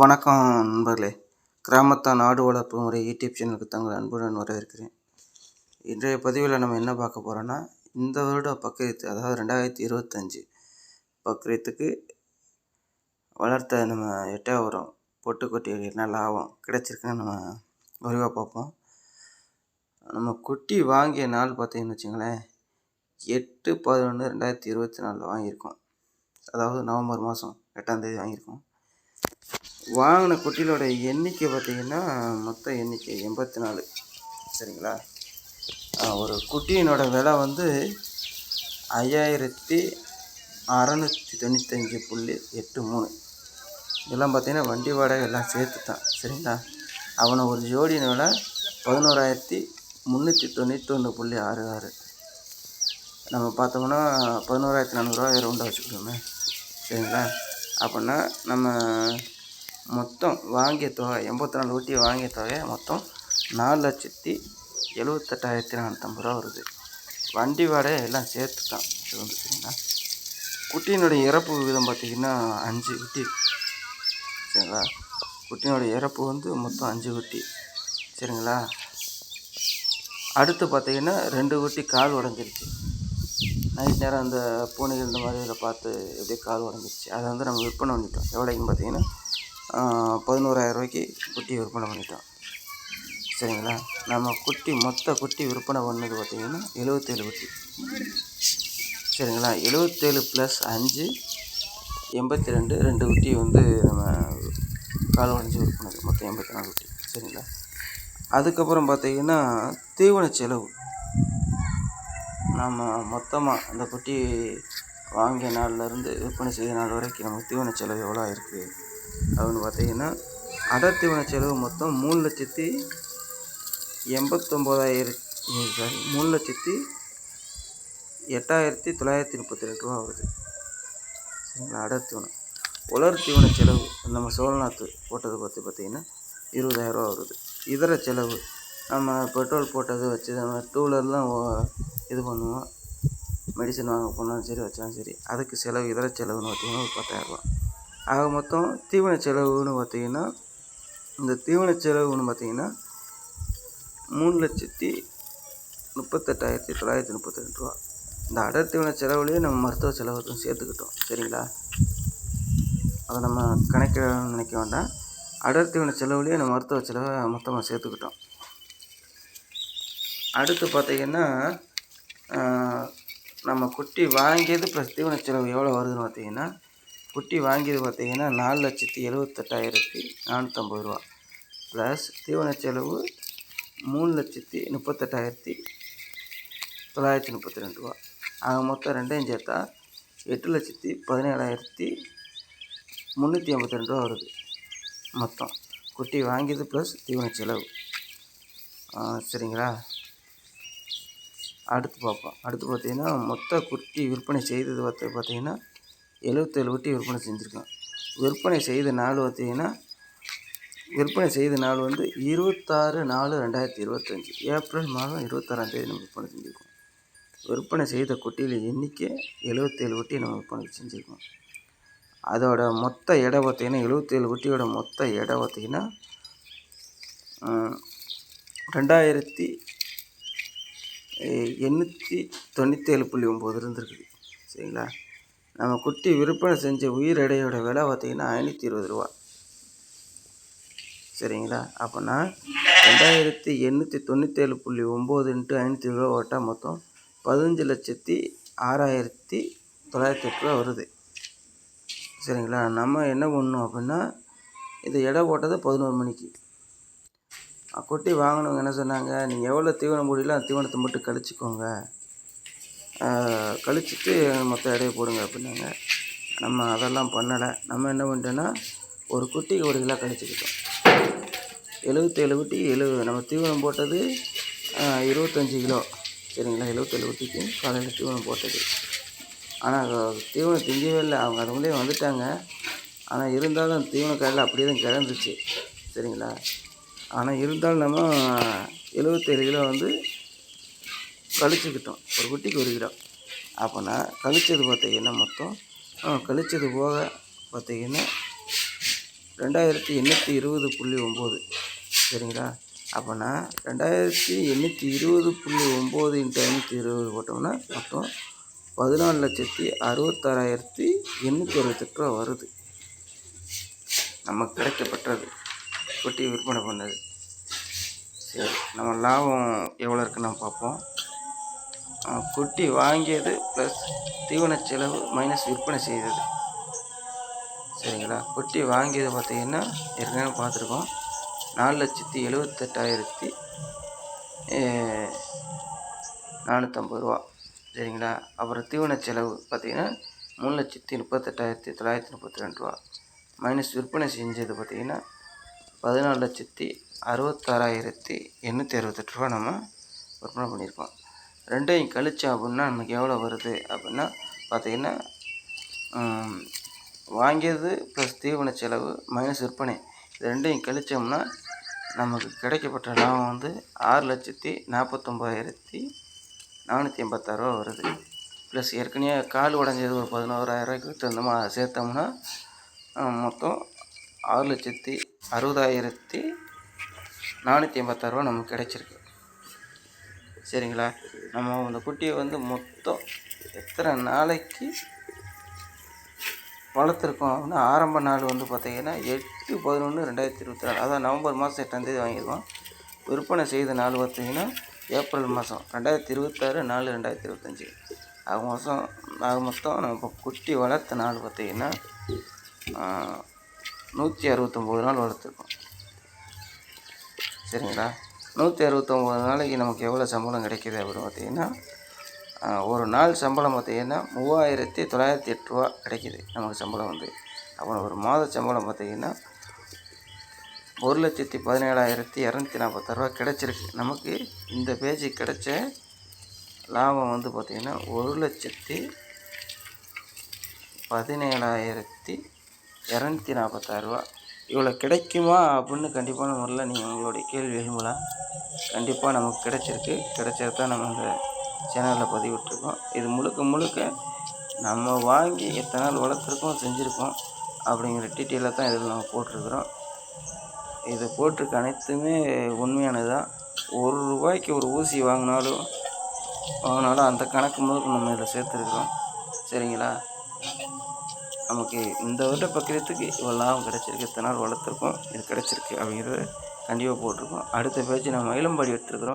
வணக்கம் நண்பர்களே. கிராமத்தான் ஆடு வளர்ப்பு முறை யூடியூப் சேனலுக்கு தங்கள் அன்புடன் வரவேற்கிறேன். இன்றைய பதிவில் நம்ம என்ன பார்க்க போகிறோன்னா இந்த வருட பக்ரீத் அதாவது ரெண்டாயிரத்தி இருபத்தஞ்சி பக்ரீத்துக்கு வளர்த்த நம்ம எட்டாவரம் பொட்டுக்குட்டி என்ன லாபம் கிடைச்சிருக்குன்னு நம்ம விரிவாக பார்ப்போம். நம்ம குட்டி வாங்கிய நாள் பார்த்தீங்கன்னு வச்சுங்களேன் எட்டு பதினொன்று ரெண்டாயிரத்தி இருபத்தி நாலில் வாங்கியிருக்கோம். அதாவது நவம்பர் மாதம் எட்டாந்தேதி வாங்கியிருக்கோம். வாங்கின குட்டிகளோட எண்ணிக்கை பார்த்திங்கன்னா மொத்த எண்ணிக்கை எண்பத்தி நாலு சரிங்களா ஒரு குட்டியினோட விலை வந்து ஐயாயிரத்தி அறநூற்றி தொண்ணூத்தஞ்சு புள்ளி எட்டு மூணு. இதெல்லாம் பார்த்திங்கன்னா வண்டி வாடகை எல்லாம் சேர்த்து தான். சரிங்களா? அவனை ஒரு ஜோடியின் விலை பதினோராயிரத்தி முந்நூற்றி தொண்ணூத்தொன்று புள்ளி ஆறு ஆறு. நம்ம பார்த்தோம்னா பதினோராயிரத்தி நானூறுரூவா ரவுண்டாக வச்சுக்கணுமே. சரிங்களா? அப்படின்னா நம்ம மொத்தம் வாங்கிய தொகை எண்பத்தி நாலு ஊட்டி வாங்கிய தொகை மொத்தம் நாலு லட்சத்தி எழுபத்தெட்டாயிரத்தி நானூற்றம்பது ரூபா வருது. வண்டி வாடகை எல்லாம் சேர்த்து தான் இது வந்து சரிங்களா? குட்டியினுடைய இறப்பு விகிதம் பார்த்திங்கன்னா அஞ்சு குட்டி. சரிங்களா? குட்டியினுடைய இறப்பு வந்து மொத்தம் அஞ்சு குட்டி. சரிங்களா? அடுத்து பார்த்திங்கன்னா ரெண்டு குட்டி கால் உடஞ்சிருச்சு. நைட் நேரம் அந்த பூனைகள் இந்த மாதிரி இதில் பார்த்து எப்படியே கால் உடஞ்சிருச்சு. அதை வந்து நம்ம விற்பனை பண்ணிட்டோம். எவ்வளோக்குன்னு பார்த்திங்கன்னா பதினோராயிரரூவாய்க்கு குட்டி விற்பனை பண்ணிட்டோம். சரிங்களா? நம்ம குட்டி மொத்த குட்டி விற்பனை பண்ணது பார்த்திங்கன்னா எழுபத்தேழு குட்டி. சரிங்களா? எழுபத்தேழு ப்ளஸ் அஞ்சு எண்பத்தி ரெண்டு ரெண்டு குட்டி வந்து நம்ம கால் உடஞ்சி விற்பனது மொத்தம் எண்பத்தி நாலு குட்டி. சரிங்களா? அதுக்கப்புறம் பார்த்திங்கன்னா தீவன செலவு. நம்ம மொத்தமாக அந்த குட்டி வாங்கிய நாள்லேருந்து விற்பனை செய்த நாள் வரைக்கும் நமக்கு தீவன செலவு எவ்வளோ இருக்குது அப்படின்னு பார்த்தீங்கன்னா அடர்த்தி செலவு மொத்தம் மூணு லட்சத்தி எண்பத்தொம்போதாயிரத்தி சாரி மூணு லட்சத்தி எட்டாயிரத்தி தொள்ளாயிரத்தி முப்பத்தி ரெண்டு ரூபா வருது. சரிங்களா? அடர் தீவனம். உலர் தீவன செலவு நம்ம சோழநாத்து போட்டது பற்றி பார்த்திங்கன்னா இருபதாயிரரூவா வருது. இதர செலவு நம்ம பெட்ரோல் போட்டது வச்சு நம்ம டூவீலர்லாம் இது பண்ணுவோம். மெடிசன் வாங்க போனாலும் சரி வச்சாலும் சரி அதுக்கு செலவு இதர செலவுன்னு பார்த்திங்கன்னா ஒரு பத்தாயிரரூவா ஆக மொத்தம் தீவன செலவுன்னு பார்த்தீங்கன்னா இந்த தீவன செலவுன்னு பார்த்தீங்கன்னா மூணு லட்சத்தி முப்பத்தெட்டாயிரத்தி தொள்ளாயிரத்தி முப்பத்தி ரெண்டு ரூபா. இந்த அடர் தீவன செலவுலேயே நம்ம மருத்துவ செலவுக்கும் சேர்த்துக்கிட்டோம். சரிங்களா? அதை நம்ம கணக்கிட நினைக்க வேண்டாம். அடர் தீவன செலவுலேயே நம்ம மருத்துவ செலவை மொத்தமாக சேர்த்துக்கிட்டோம். அடுத்து பார்த்திங்கன்னா நம்ம குட்டி வாங்கியது ப்ளஸ் தீவன செலவு எவ்வளோ வருதுன்னு பார்த்திங்கன்னா குட்டி வாங்கியது பார்த்தீங்கன்னா நாலு லட்சத்தி எழுபத்தெட்டாயிரத்தி நானூற்றம்பது ரூபா. ப்ளஸ் தீவன செலவு மூணு லட்சத்தி முப்பத்தெட்டாயிரத்தி தொள்ளாயிரத்தி முப்பத்தி ரெண்டு ரூபா. ஆக மொத்தம் ரெண்டையும் சேர்த்தா எட்டு லட்சத்தி பதினேழாயிரத்தி முந்நூற்றி ஐம்பத்தி ரெண்டு ரூபா வருது. மொத்தம் குட்டி வாங்கியது ப்ளஸ் தீவன செலவு. சரிங்களா? அடுத்து பார்ப்போம். அடுத்து பார்த்திங்கன்னா மொத்த குட்டி விற்பனை செய்தது பார்த்து பார்த்தீங்கன்னா எழுபத்தேழு வட்டி விற்பனை செஞ்சுருக்கோம் விற்பனை செய்த நாள் பார்த்தீங்கன்னா விற்பனை செய்த நாள் வந்து இருபத்தாறு நாலு ரெண்டாயிரத்தி இருபத்தஞ்சி. ஏப்ரல் மாதம் இருபத்தாறாந்தேதி நம்ம விற்பனை செஞ்சுருக்கோம். விற்பனை செய்த குட்டியில் எண்ணிக்கை எழுபத்தேழு குட்டி நம்ம விற்பனை செஞ்சுருக்கோம். அதோட மொத்த எடை பார்த்திங்கன்னா எழுபத்தேழு குட்டியோட மொத்த எடை பார்த்திங்கன்னா ரெண்டாயிரத்தி எண்ணூற்றி தொண்ணூற்றேழு புள்ளி ஒம்பது இருந்துருக்குது. சரிங்களா? நம்ம குட்டி விற்பனை செஞ்ச உயிர் எடையோட விலை பார்த்திங்கன்னா ஐநூற்றி இருபது ரூபா. சரிங்களா? அப்போனா ரெண்டாயிரத்தி எண்ணூற்றி தொண்ணூற்றேழு புள்ளி ஒம்பது இன்ட்டு ஐநூற்றி ரூபா ஓட்டால் மொத்தம் பதினஞ்சு லட்சத்தி ஆறாயிரத்தி தொள்ளாயிரத்தி எட்டு ரூபா வருது. சரிங்களா? நம்ம என்ன பண்ணணும் அப்படின்னா இது எடை போட்டது பதினோரு மணிக்கு. குட்டி வாங்கினவங்க என்ன சொன்னாங்க நீங்கள் எவ்வளோ தீவனம் முடியல அந்த தீவனத்தை மட்டும் கழிச்சிக்கோங்க. கழிச்சிட்டு மொத்த எடையை போடுங்க அப்படின்னாங்க. நம்ம அதெல்லாம் பண்ணலை. நம்ம என்ன பண்ணிட்டோன்னா ஒரு குட்டிக்கு ஒரு கிலோ கழிச்சிக்கிட்டோம். எழுபத்தேழு குட்டி எழுவ நம்ம தீவனம் போட்டது இருபத்தஞ்சி கிலோ. சரிங்களா? எழுபத்தேழு குட்டிக்கு காலையில் தீவனம் போட்டது. ஆனால் தீவனம் திங்கவே இல்லை. அவங்க அது வந்துட்டாங்க. ஆனால் இருந்தாலும் தீவன கடையில் அப்படியே தான் கிடந்துச்சு. சரிங்களா? ஆனால் இருந்தாலும் நம்ம எழுபத்தேழு கிலோ வந்து கழிச்சுக்கிட்டோம். ஒரு குட்டிக்கு ஒரு கிலோ. அப்போனா கழிச்சது பார்த்திங்கன்னா மொத்தம் கழிச்சது போக பார்த்திங்கன்னா ரெண்டாயிரத்தி எண்ணூற்றி இருபது புள்ளி ஒம்பது. சரிங்களா? அப்போனா ரெண்டாயிரத்தி எண்ணூற்றி இருபது புள்ளி ஒம்பது இன்ட்டு ஐநூற்றி இருபது போட்டோம்னா மொத்தம் பதினாலு லட்சத்தி அறுபத்தாறாயிரத்தி எண்ணூற்றி அறுபத்தெட்டு ரூபா வருது. நமக்கு கிடைக்கப்பட்டது குட்டி விற்பனை பண்ணது. சரி நம்ம லாபம் எவ்வளோ இருக்குன்னு நம்ம பார்ப்போம். குட்டி வாங்கியது ப்ளஸ் தீவன செலவு மைனஸ் விற்பனை செய்தது. சரிங்களா? குட்டி வாங்கியது பார்த்தீங்கன்னா ஏற்கனவே பார்த்துருக்கோம். நாலு லட்சத்தி எழுபத்தெட்டாயிரத்தி நானூற்றம்பது ரூபா. சரிங்களா? அப்புறம் தீவன செலவு பார்த்தீங்கன்னா மூணு லட்சத்தி முப்பத்தெட்டாயிரத்தி தொள்ளாயிரத்தி முப்பத்தி ரெண்டு ரூபா. மைனஸ் விற்பனை செஞ்சது பார்த்தீங்கன்னா பதினாலு லட்சத்தி அறுபத்தாறாயிரத்தி எண்ணூற்றி அறுபத்தெட்டு ரூபா நம்ம விற்பனை பண்ணியிருக்கோம். ரெண்டையும் கழிச்சோம் அப்படின்னா நமக்கு எவ்வளோ வருது அப்படின்னா பார்த்தீங்கன்னா வாங்கியது ப்ளஸ் தீவன செலவு மைனஸ் விற்பனை. இது ரெண்டையும் கழித்தோம்னா நமக்கு கிடைக்கப்பட்ட லாபம் வந்து ஆறு லட்சத்தி நாற்பத்தொம்பதாயிரத்தி நானூற்றி எண்பத்தாறுரூவா வருது. ப்ளஸ் ஏற்கனவே கால் உடஞ்சது ஒரு பதினோராயிரரூவாய்க்கு விற்றுருந்தோமா அதை சேர்த்தோம்னா மொத்தம் ஆறு லட்சத்தி அறுபதாயிரத்தி நானூற்றி எண்பத்தாறுரூவா நமக்கு கிடைச்சிருக்கு. சரிங்களா? நம்ம அந்த குட்டியை வந்து மொத்தம் எத்தனை நாளைக்கு வளர்த்துருக்கோம் அப்படின்னா ஆரம்ப நாள் வந்து பார்த்திங்கன்னா எட்டு பதினொன்று ரெண்டாயிரத்தி இருபத்தி நாலு. அதான் நவம்பர் மாதம் எட்டாந்தேதி வாங்கியிருக்கோம். விற்பனை செய்த நாள் பார்த்தீங்கன்னா ஏப்ரல் மாதம் ரெண்டாயிரத்தி இருபத்தாறு நாலு ரெண்டாயிரத்தி இருபத்தஞ்சி. ஆக மாதம் ஆக மொத்தம் நம்ம இப்போ குட்டி வளர்த்த நாள் பார்த்தீங்கன்னா நூற்றி அறுபத்தொம்போது நாள் வளர்த்துருக்கோம். சரிங்களா? நூற்றி அறுபத்தொம்போது நாளைக்கு நமக்கு எவ்வளோ சம்பளம் கிடைக்கிது அப்படின்னு பார்த்தீங்கன்னா ஒரு நாள் சம்பளம் பார்த்தீங்கன்னா மூவாயிரத்தி தொள்ளாயிரத்தி எட்டு ரூபா கிடைக்கிது நமக்கு சம்பளம் வந்து. அப்புறம் ஒரு மாத சம்பளம் பார்த்தீங்கன்னா ஒரு லட்சத்தி பதினேழாயிரத்தி இரநூத்தி நாற்பத்தாறுரூவா கிடச்சிருக்கு. நமக்கு இந்த பேஜ் கிடைச்ச லாபம் வந்து பார்த்திங்கன்னா ஒரு லட்சத்தி பதினேழாயிரத்தி இரநூத்தி நாற்பத்தாறுரூவா இவ்வளோ கிடைக்குமா அப்படின்னு கண்டிப்பான முறையில் நீங்கள் உங்களுடைய கேள்வி எழும்பலாம். கண்டிப்பாக நமக்கு கிடைச்சிருக்கு. கிடைச்சது தான் நம்ம இந்த சேனலில் பதிவிட்டுருக்கோம். இது முழுக்க முழுக்க நம்ம வாங்கி எத்தனை நாள் வளர்த்துருக்கோம் செஞ்சுருக்கோம் அப்படிங்கிற டீட்டெயிலாக தான் இதில் நம்ம போட்டிருக்கிறோம். இது போட்டிருக்க அனைத்துமே உண்மையானது தான் ஒரு ரூபாய்க்கு ஒரு ஊசி வாங்கினாலும் வாங்கினாலும் அந்த கணக்கு முதல் நம்ம இதில் சேர்த்துருக்குறோம். சரிங்களா? நமக்கு இந்த வருட பக்கிரத்துக்கு இவ்வளோ லாபம் கிடச்சிருக்கு இத்தனை நாள் வளர்த்துருக்கோம் இது கிடச்சிருக்கு அப்படிங்கிறத கண்டிப்பாக போட்டிருக்கோம். அடுத்த பேச்சு நம்ம மயிலம்பாடி எடுத்துருக்குறோம்.